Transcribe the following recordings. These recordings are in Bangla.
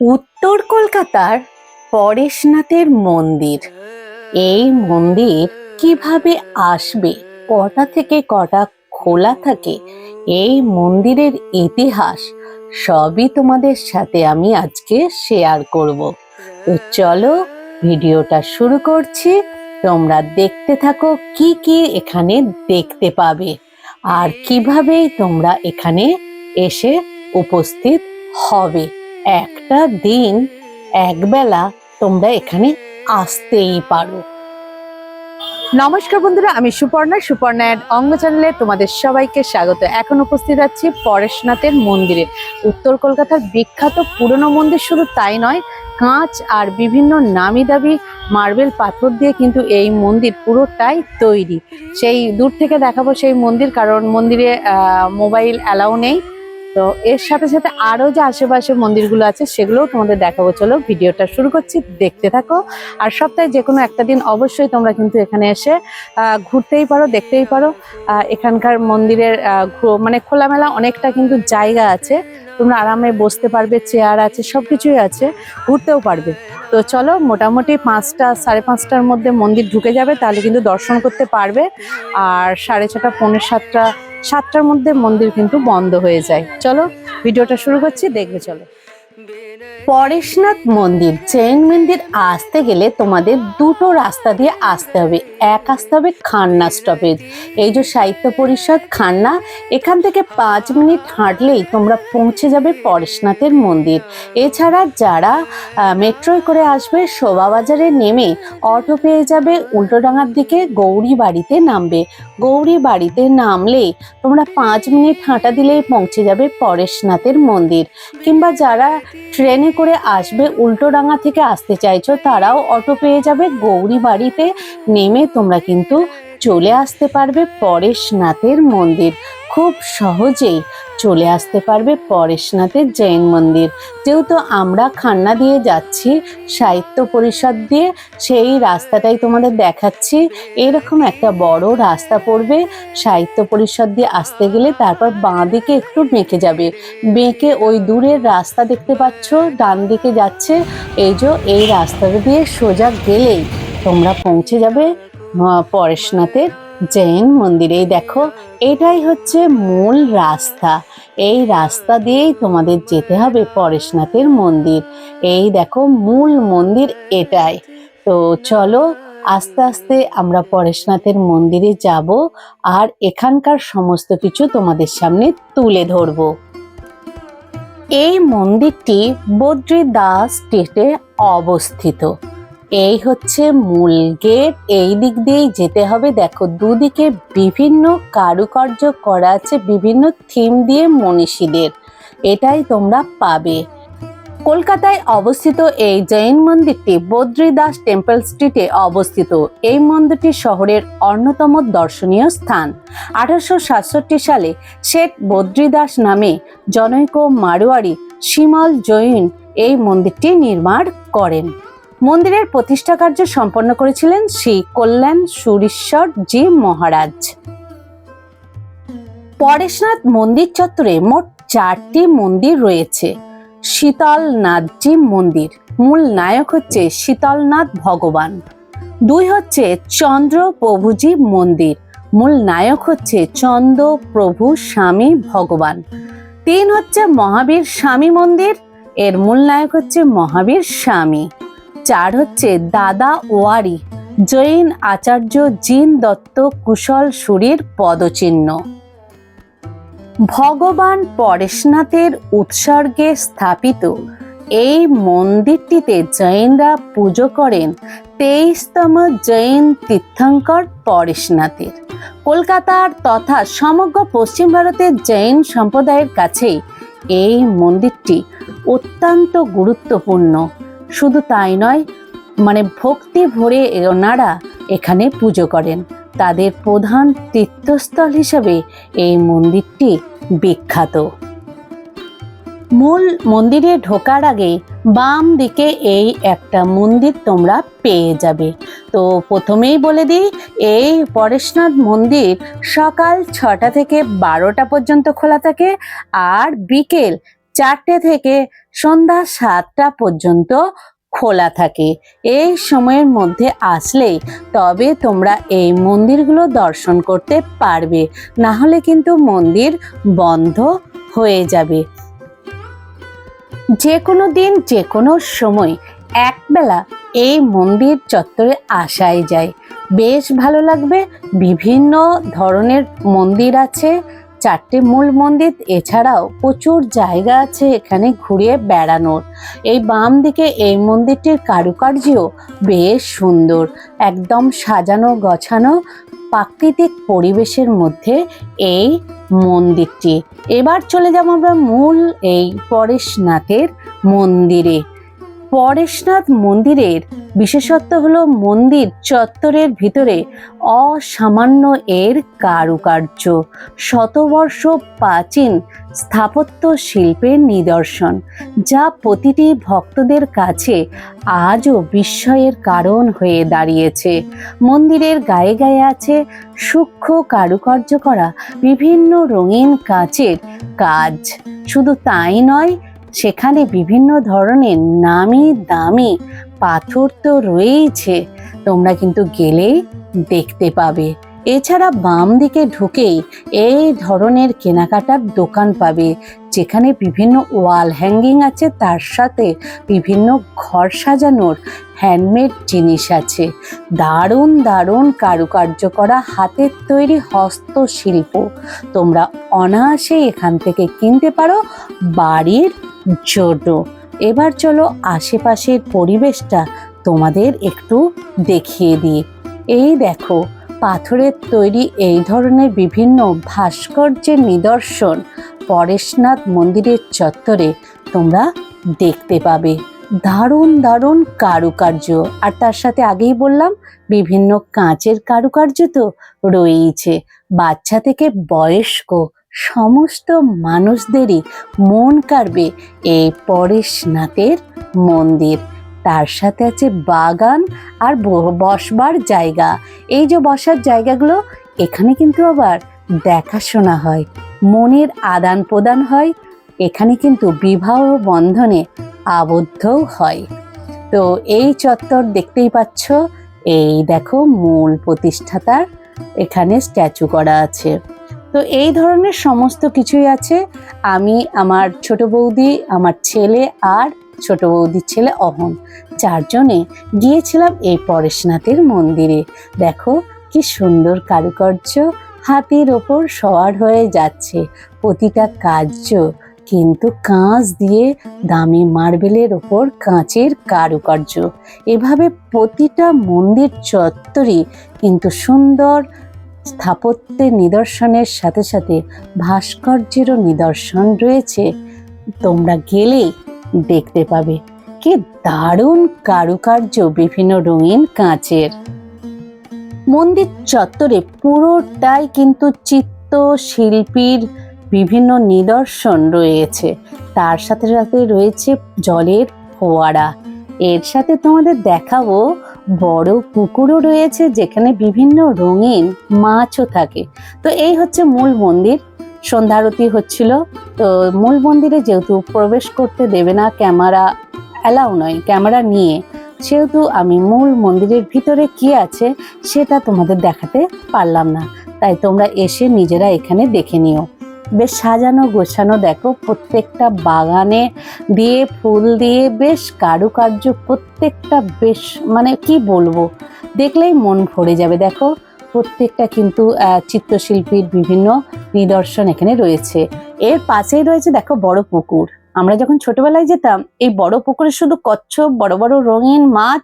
উত্তর কলকাতার পরেশনাথের মন্দির। এই মন্দির কীভাবে আসবে, কটা থেকে কটা খোলা থাকে, এই মন্দিরের ইতিহাস সবই তোমাদের সাথে আমি আজকে শেয়ার করব। তো চলো ভিডিওটা শুরু করছি। তোমরা দেখতে থাকো কি কি এখানে দেখতে পাবে আর কীভাবে তোমরা এখানে এসে উপস্থিত হবে। একটা দিন, একবেলা তোমরা এখানে আসতেই পারো। নমস্কার বন্ধুরা, আমি সুপর্ণা। সুপর্ণা অ্যাড অঙ্গ চ্যানেলে তোমাদের সবাইকে স্বাগত। এখন উপস্থিত আছি পরেশনাথের মন্দিরে। উত্তর কলকাতার বিখ্যাত পুরনো মন্দির শুধু তাই নয়, কাঁচ আর বিভিন্ন নামি দামি মার্বেল পাথর দিয়ে কিন্তু এই মন্দির পুরোটাই তৈরি। সেই দূর থেকে দেখাবো সেই মন্দির, কারণ মন্দিরে মোবাইল অ্যালাউ নেই। তো এর সাথে সাথে আরও যে আশেপাশে মন্দিরগুলো আছে, সেগুলোও তোমাদের দেখাবো। চলো, ভিডিওটা শুরু করছি, দেখতে থাকো। আর সপ্তাহে যে কোনো একটা দিন অবশ্যই তোমরা কিন্তু এখানে এসে ঘুরতেই পারো, দেখতেই পারো। এখানকার মন্দিরের মানে খোলামেলা অনেকটা কিন্তু জায়গা আছে। তোমরা আরামে বসতে পারবে, চেয়ার আছে সব কিছুই আছে, ঘুরতেও পারবে। তো চলো, মোটামুটি পাঁচটা, সাড়ে পাঁচটার মধ্যে মন্দির ঢুকে যাবে, তাহলে কিন্তু দর্শন করতে পারবে। আর সাড়ে ছটা, পৌনে সাতটা সাতটার মধ্যে মন্দির কিন্তু বন্ধ হয়ে যায়। চলো, ভিডিওটা শুরু করছি, দেখবে চলো। পরেশনাথ মন্দির জৈন মন্দির আসতে গেলে তোমাদের দুটো রাস্তা দিয়ে আসতে হবে। এক আসতে হবে খান্না স্টপেজ। এই যে সাহিত্য পরিষদ খান্না, এখান থেকে পাঁচ মিনিট হাঁটলেই তোমরা পৌঁছে যাবে পরেশনাথের মন্দির। এছাড়া যারা মেট্রোয় করে আসবে, শোভাবাজারে নেমে অটো পেয়ে যাবে, উল্টোডাঙার দিকে গৌরী বাড়িতে নামবে। গৌরী বাড়িতে নামলে তোমরা পাঁচ মিনিট হাঁটা দিলেই পৌঁছে যাবে পরেশনাথের মন্দির। কিংবা যারা ট্রেনে করে আসবে উল্টোডাঙ্গা থেকে আসতে চাইছো, তারাও অটো পেয়ে যাবে। গৌরী বাড়িতে নেমে তোমরা কিন্তু চলে আসতে পারবে পরেশনাথের মন্দির। খুব সহজেই চলে আসতে পারবে পরেশনাথের জৈন মন্দির। যেহেতু আমরা খান্না দিয়ে যাচ্ছি, সাহিত্য পরিষদ দিয়ে, সেই রাস্তাটাই তোমাদের দেখাচ্ছি। এরকম একটা বড় রাস্তা পড়বে। সাহিত্য পরিষদ দিয়ে আসতে গেলে তারপর বাঁ দিকে একটু বেঁকে যাবে। বেঁকে ওই দূরের রাস্তা দেখতে পাচ্ছ, ডান দিকে যাচ্ছে। এই যে এই রাস্তাটা দিয়ে সোজা গেলেই তোমরা পৌঁছে যাবে পরেশনাথের জৈন মন্দিরে এই দেখো, এটাই হচ্ছে মূল রাস্তা। এই রাস্তা দিয়েই তোমাদের যেতে হবে পরেশনাথের মন্দির। এই দেখো, মূল মন্দির এটাই। তো চলো, আস্তে আস্তে আমরা পরেশনাথের মন্দিরে যাব আর এখানকার সমস্ত কিছু তোমাদের সামনে তুলে ধরবো। এই মন্দিরটি বদ্রীদাস স্টেটে অবস্থিত। এই হচ্ছে মূল গেট। এই দিক দিয়েই যেতে হবে। দেখো, দুদিকে বিভিন্ন কারুকার্য করা আছে, বিভিন্ন থিম দিয়ে মনীষীদের। এটাই তোমরা পাবে। কলকাতায় অবস্থিত এই জৈন মন্দিরটি বদ্রীদাস টেম্পল স্ট্রিটে অবস্থিত। এই মন্দিরটি শহরের অন্যতম দর্শনীয় স্থান। আঠারোশো সাতষট্টি সালে শেঠ বদ্রীদাস নামে জনৈক মারোয়ারি শিমল জৈন এই মন্দিরটি নির্মাণ করেন। মন্দিরের প্রতিষ্ঠা কার্য সম্পন্ন করেছিলেন শ্রী কল্যাণ সুরেশ্বর জি মহারাজ। পরেশনাথ মন্দির চত্বরে মোট চারটি মন্দির রয়েছে। শীতলনাথজি মন্দির, মূল নায়ক হচ্ছে শীতলনাথ ভগবান। দুই হচ্ছে চন্দ্র প্রভুজি মন্দির, মূল নায়ক হচ্ছে চন্দ্র প্রভু স্বামী ভগবান। তিন হচ্ছে মহাবীর স্বামী মন্দির, এর মূল নায়ক হচ্ছে মহাবীর স্বামী। চার হচ্ছে দাদা ওয়ারি, জৈন আচার্য জিন দত্ত কুশল সুরীর পদচিহ্ন। ভগবান পরেশনাথের উৎসর্গে স্থাপিত এই মন্দিরটিতে জৈনরা পুজো করেন তেইশতম জৈন তীর্থঙ্কর পরেশনাথের। কলকাতার তথা সমগ্র পশ্চিম ভারতের জৈন সম্প্রদায়ের কাছেই এই মন্দিরটি অত্যন্ত গুরুত্বপূর্ণ। শুধু তাই নয় মানে ভক্তি ভরে ওনারা এখানে পুজো করেন। তাদের প্রধান তীর্থস্থল হিসেবে এই মন্দিরটি বিখ্যাত। মূল মন্দিরে ঢোকার আগে বাম দিকে এই একটা মন্দির তোমরা পেয়ে যাবে। তো প্রথমেই বলে দিই, এই পরেশনাথ মন্দির সকাল ছটা থেকে বারোটা পর্যন্ত খোলা থাকে আর বিকেল চারটে থেকে সন্ধ্যা সাতটা পর্যন্ত খোলা থাকে। এই সময়ের মধ্যে আসলেই তবে তোমরা এই মন্দিরগুলো দর্শন করতে পারবে। না হলে কিন্তু মন্দির বন্ধ হয়ে যাবে। যে কোনো দিন যে কোনো সময় একবেলা এই মন্দির চত্বরে আসাই যায়। বেশ ভালো লাগবে। বিভিন্ন ধরনের মন্দির আছে। চারটে মূল মন্দির, এছাড়াও প্রচুর জায়গা আছে এখানে ঘুরিয়ে বেড়ানোর। এই বাম দিকে এই মন্দিরটির কারুকার্যও বেশ সুন্দর। একদম সাজানো গছানো প্রাকৃতিক পরিবেশের মধ্যে এই মন্দিরটি। এবার চলে যাব আমরা মূল এই পরেশনাথের মন্দিরে। পরেশনাথ মন্দিরের বিশেষত্ব হলো মন্দির চত্বরের ভিতরে অসামান্য এর কারুকার্য। শতবর্ষ প্রাচীন স্থাপত্য শিল্পের নিদর্শন, যা প্রতিটি ভক্তদের কাছে আজও বিস্ময়ের কারণ হয়ে দাঁড়িয়েছে। মন্দিরের গায়ে গায়ে আছে সূক্ষ্ম কারুকার্য করা বিভিন্ন রঙিন কাচের কাজ। শুধু তাই নয় সেখানে বিভিন্ন ধরনের নামি দামি পাথর তো রয়েইছে। তোমরা কিন্তু গেলেই দেখতে পাবে। এছাড়া বাম দিকে ঢুকেই এই ধরনের কেনাকাটার দোকান পাবে, যেখানে বিভিন্ন ওয়াল হ্যাঙ্গিং আছে, তার সাথে বিভিন্ন ঘর সাজানোর হ্যান্ডমেড জিনিস আছে। দারুণ দারুণ কারুকার্য করা হাতের তৈরি হস্তশিল্প। তোমরা অনায়াসে এখান থেকে কিনতে পারো বাড়ির জন্য এবার চলো আশেপাশের পরিবেশটা তোমাদের একটু দেখিয়ে দিই। এই দেখো, পাথরের তৈরি এই ধরনের বিভিন্ন ভাস্কর্যের নিদর্শন পরেশনাথ মন্দিরের চত্বরে তোমরা দেখতে পাবে। দারুণ দারুণ কারুকার্য। আর তার সাথে আগেই বললাম, বিভিন্ন কাঁচের কারুকার্য তো রয়েইছে। বাচ্চা থেকে বয়স্ক সমস্ত মানুষদেরই মন কাড়বে এই পরেশনাথের মন্দির। তার সাথে আছে বাগান আর বসবার জায়গা। এই যে বসার জায়গাগুলো, এখানে কিন্তু আবার দেখাশোনা হয়, মনের আদান প্রদান হয়, এখানে কিন্তু বিবাহ বন্ধনে আবদ্ধও হয়। তো এই চত্বর দেখতেই পাচ্ছ, এই দেখো মূল প্রতিষ্ঠাতার এখানে স্ট্যাচু করা আছে। তো এই ধরনের সমস্ত কিছুই আছে। আমি, আমার ছোট বৌদি, আমার ছেলে আর ছোট বৌদির ছেলে অহন চারজনে গিয়েছিলাম এই পরেশনাথের মন্দিরে। দেখো কি সুন্দর কারুকার্য। হাতির ওপর সওয়ার হয়ে যাচ্ছে। প্রতিটা কার্য কিন্তু কাঁচ দিয়ে দামি মার্বেলের ওপর কাঁচের কারুকার্য। এভাবে প্রতিটা মন্দির চত্বরই কিন্তু সুন্দর স্থাপত্যের নিদর্শনের সাথে সাথে ভাস্কর্যেরও নিদর্শন রয়েছে। তোমরা গেলেই দেখতে পাবে। কি দারুণ কারুকার্য বিভিন্ন রঙিন কাঁচের। মন্দির চত্বরে পুরোটাই কিন্তু চিত্ত, শিল্পীর বিভিন্ন নিদর্শন রয়েছে। তার সাথে সাথে রয়েছে জলের ফোয়ারা। এর সাথে তোমাদের দেখাবো বড় পুকুরও রয়েছে যেখানে বিভিন্ন রঙিন মাছও থাকে। তো এই হচ্ছে মূল মন্দির। সন্ধ্যারতি হচ্ছিল। তো মূল মন্দিরে যেহেতু প্রবেশ করতে দেবে না, ক্যামেরা অ্যালাউ নয়, ক্যামেরা নিয়ে। সেহেতু আমি মূল মন্দিরের ভিতরে কি আছে সেটা তোমাদের দেখাতে পারলাম না। তাই তোমরা এসে নিজেরা এখানে দেখে নিও। বেশ সাজানো গোছানো, দেখো প্রত্যেকটা বাগানে দিয়ে, ফুল দিয়ে বেশ কারুকার্য, প্রত্যেকটা বেশ মানে কি বলব, দেখলেই মন ভরে যাবে। দেখো প্রত্যেকটা কিন্তু চিত্রশিল্পীর বিভিন্ন নিদর্শন এখানে রয়েছে। এর পাশেই রয়েছে, দেখো বড় পুকুর। আমরা যখন ছোটবেলায় যেতাম, এই বড় পুকুরে শুধু কচ্ছপ, বড় বড় রঙিন মাছ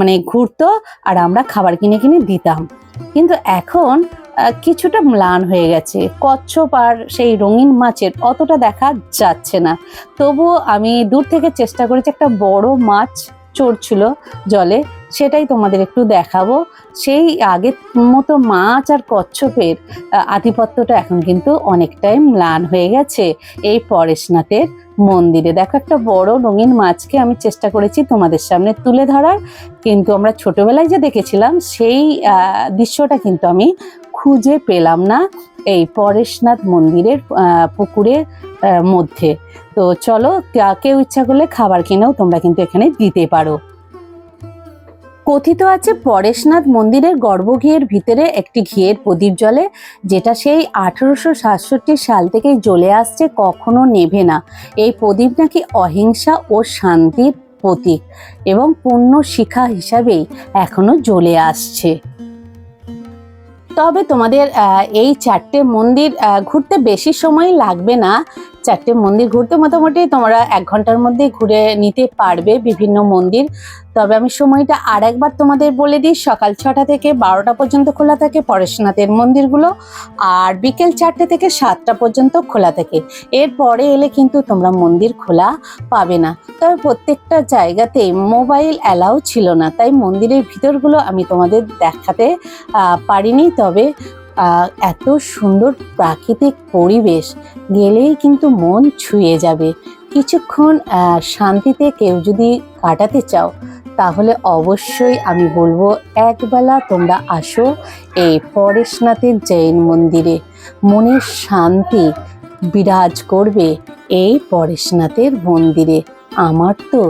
মানে ঘুরতো, আর আমরা খাবার কিনে কিনে দিতাম। কিন্তু এখন কিছুটা ম্লান হয়ে গেছে। কচ্ছপ আর সেই রঙিন মাছের অতটা দেখা যাচ্ছে না। তবুও আমি দূর থেকে চেষ্টা করেছি একটা বড় মাছ চড়ছিল জলে, সেটাই তোমাদের একটু দেখাবো। সেই আগের মতো মাছ আর কচ্ছপের আধিপত্যটা এখন কিন্তু অনেকটাই ম্লান হয়ে গেছে। এই পরেশনাথের মন্দিরে। দেখো একটা বড় রঙিন মাছকে আমি চেষ্টা করেছি তোমাদের সামনে তুলে ধরার। কিন্তু আমরা ছোটবেলায় যে দেখেছিলাম, সেই দৃশ্যটা কিন্তু আমি খুঁজে পেলাম না এই পরেশনাথ মন্দিরের পুকুরের মধ্যে। তো চলো কেউ ইচ্ছা করলে খাবার কিনেও তোমরা কিন্তু এখানে দিতে পারো। কথিত আছে, পরেশনাথ মন্দিরের গর্ভগৃহের ভিতরে একটি ঘিয়ের প্রদীপ জ্বলে, যেটা সেই আঠারোশো সাতষট্টি সাল থেকেই জ্বলে আসছে, কখনো নেভে না। এই প্রদীপ নাকি অহিংসা ও শান্তির প্রতীক এবং পূর্ণ শিখা হিসাবেই এখনও জ্বলে আসছে। তবে তোমাদের এই চারটে মন্দির ঘুরতে বেশি সময় লাগবে না। চারটে মন্দির ঘুরতে মোটামুটি তোমরা এক ঘণ্টার মধ্যে ঘুরে নিতে পারবে বিভিন্ন মন্দির। তবে আমি সময়টা আর একবার তোমাদের বলে দিই, সকাল ছটা থেকে বারোটা পর্যন্ত খোলা থাকে পরেশনাথের মন্দিরগুলো আর বিকেল চারটে থেকে সাতটা পর্যন্ত খোলা থাকে। এরপরে এলে কিন্তু তোমরা মন্দির খোলা পাবে না। তবে প্রত্যেকটা জায়গাতে মোবাইল অ্যালাউ ছিল না, তাই মন্দিরের ভিতরগুলো আমি তোমাদের দেখাতে পারিনি। তবে এত সুন্দর প্রাকৃতিক পরিবেশ গেলেই কিন্তু মন ছুঁয়ে যাবে। কিছুক্ষণ শান্তিতে কেউ যদি কাটাতে চাও, তাহলে অবশ্যই আমি বলব একবেলা তোমরা আসো এই পরেশনাথের জৈন মন্দিরে। মনের শান্তি বিরাজ করবে এই পরেশনাথের মন্দিরে। আমার তো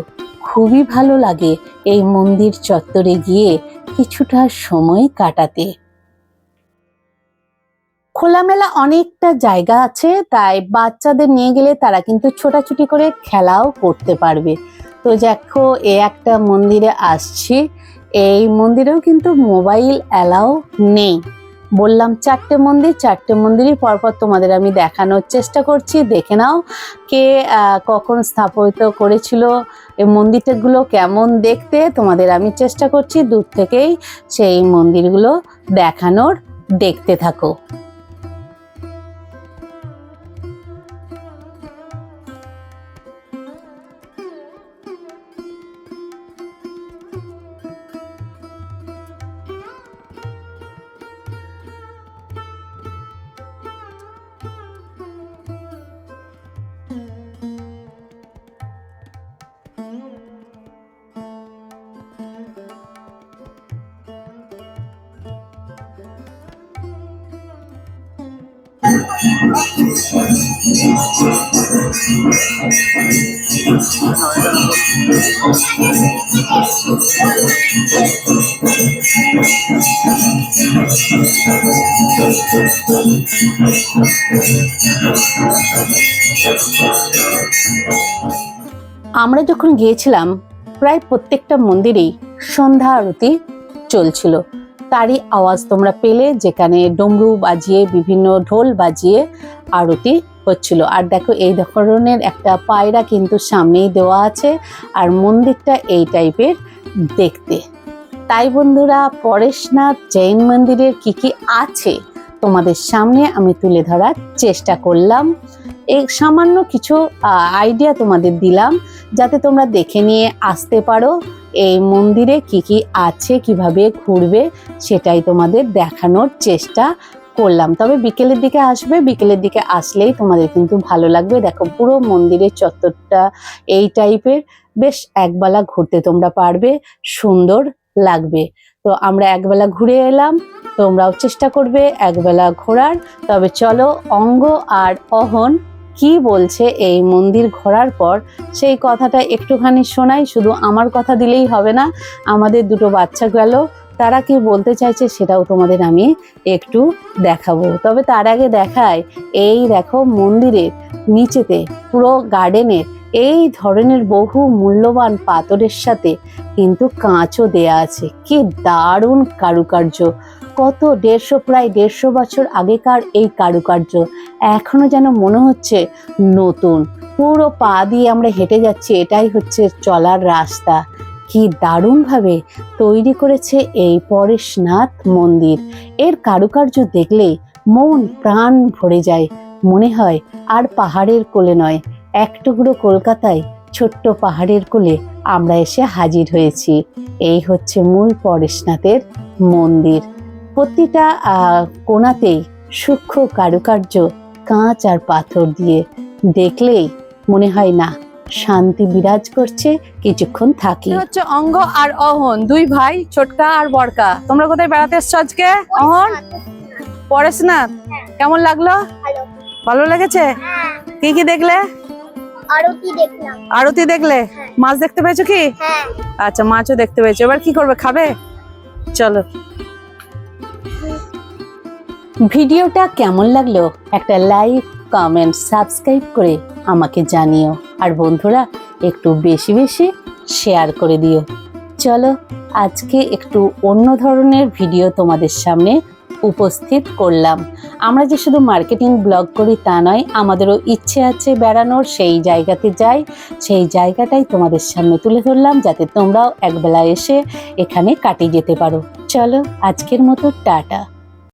খুবই ভালো লাগে এই মন্দির চত্বরে গিয়ে কিছুটা সময় কাটাতে। খোলামেলা অনেকটা জায়গা আছে, তাই বাচ্চাদের নিয়ে গেলে তারা কিন্তু ছোটাছুটি করে খেলাও করতে পারবে। তো দেখো, এ একটা মন্দিরে আসছি। এই মন্দিরেও কিন্তু মোবাইল অ্যালাউ নেই। বললাম, চারটে মন্দির, চারটে মন্দিরই পরপর তোমাদের আমি দেখানোর চেষ্টা করছি। দেখে নাও কে কখন স্থাপিত করেছিল। এই মন্দিরগুলো কেমন দেখতে তোমাদের আমি চেষ্টা করছি। দূর থেকেই সেই মন্দিরগুলো দেখানোর, দেখতে থাকো। আমরা যখন গিয়েছিলাম প্রায় প্রত্যেকটা মন্দিরেই সন্ধ্যা আরতি চলছিল। তারই আওয়াজ তোমরা পেলে, যেখানে ডমরু বাজিয়ে, বিভিন্ন ঢোল বাজিয়ে আরতি হচ্ছিল। আর দেখো, এই ধরনের একটা পায়রা কিন্তু সামনেই দেওয়া আছে, আর মন্দিরটা এই টাইপের দেখতে। তাই বন্ধুরা, পরেশনাথ জৈন মন্দিরের কি কি আছে তোমাদের সামনে আমি তুলে ধরার চেষ্টা করলাম। এই সামান্য কিছু আইডিয়া তোমাদের দিলাম, যাতে তোমরা দেখে নিয়ে আসতে পারো এই মন্দিরে কি কি আছে, কীভাবে ঘুরবে, সেটাই তোমাদের দেখানোর চেষ্টা করলাম। তবে বিকেলের দিকে আসবে, বিকেলের দিকে আসলেই তোমাদের কিন্তু ভালো লাগবে। দেখো, পুরো মন্দিরের চত্বরটা এই টাইপের, বেশ একবেলা ঘুরতে তোমরা পারবে, সুন্দর লাগবে। তো আমরা একবেলা ঘুরে এলাম। তোমরাও চেষ্টা করবে একবেলা ঘোরার। তবে চলো অঙ্গ আর অহন কি বলছে এই মন্দির ঘোরার পর? সেই কথাটা একটুখানি শোনাই, শুধু আমার কথা দিলেই হবে না, আমাদের দুটো বাচ্চা গেল। তারা কি বলতে চাইছে সেটাও তোমাদের আমি একটু দেখাবো। তবে তার আগে দেখায়, এই দেখো মন্দিরের নিচেতে, পুরো গার্ডেনের, এই ধরনের বহু মূল্যবান পাথরের সাথে কিন্তু কাঁচও দেয়া আছে। কি দারুণ কারুকার্য! কত দেড়শো, প্রায় দেড়শো বছর আগেকার এই কারুকার্য। এখনও যেন মনে হচ্ছে নতুন। পুরো পা দিয়ে আমরা হেঁটে যাচ্ছি, এটাই হচ্ছে চলার রাস্তা। কি দারুণভাবে তৈরি করেছে এই পরেশনাথ মন্দির। এর কারুকার্য দেখলে মন প্রাণ ভরে যায়। মনে হয় আর পাহাড়ের কোলে নয়, এক টুকরো কলকাতায় ছোট্ট পাহাড়ের কোলে আমরা এসে হাজির হয়েছি। এই হচ্ছে মূল পরেশনাথের মন্দির। প্রতিটা আহ, কোণাতেই সূক্ষ্ম কারুকার্য কাঁচ আর পাথর দিয়ে দেখলেই মনে হয় না শান্তি বিরাজ করছে কিছুক্ষণ থাকি। হচ্ছে অঙ্গ আর অহন দুই ভাই ছোটকা আর বড়কা। তোমরা কোথায় বেড়াতে এসছো আজকে? অহন? পড়েছ না? কেমন লাগল? ভালো। ভালো লেগেছে? হ্যাঁ। কি কি দেখলে? আরতি দেখলে? হ্যাঁ। মাছ দেখতে পেয়েছ কি? হ্যাঁ। আচ্ছা মাছও দেখতে পেয়েছ। এবার কি করবে? খাবে? চলো। ভিডিওটা কেমন লাগল একটা লাইক কমেন্ট সাবস্ক্রাইব করে আমাকে জানিও। আর বন্ধুরা, একটু বেশি বেশি শেয়ার করে দিও। চলো, আজকে একটু অন্য ধরনের ভিডিও তোমাদের সামনে উপস্থিত করলাম। আমরা যে শুধু মার্কেটিং ব্লগ করি তা নয়, আমাদেরও ইচ্ছে আছে বেড়ানোর, সেই জায়গাতে যাই, সেই জায়গাটাই তোমাদের সামনে তুলে ধরলাম, যাতে তোমরাও একবেলা এসে এখানে কাটিয়ে যেতে পারো। চলো, আজকের মতো, টাটা।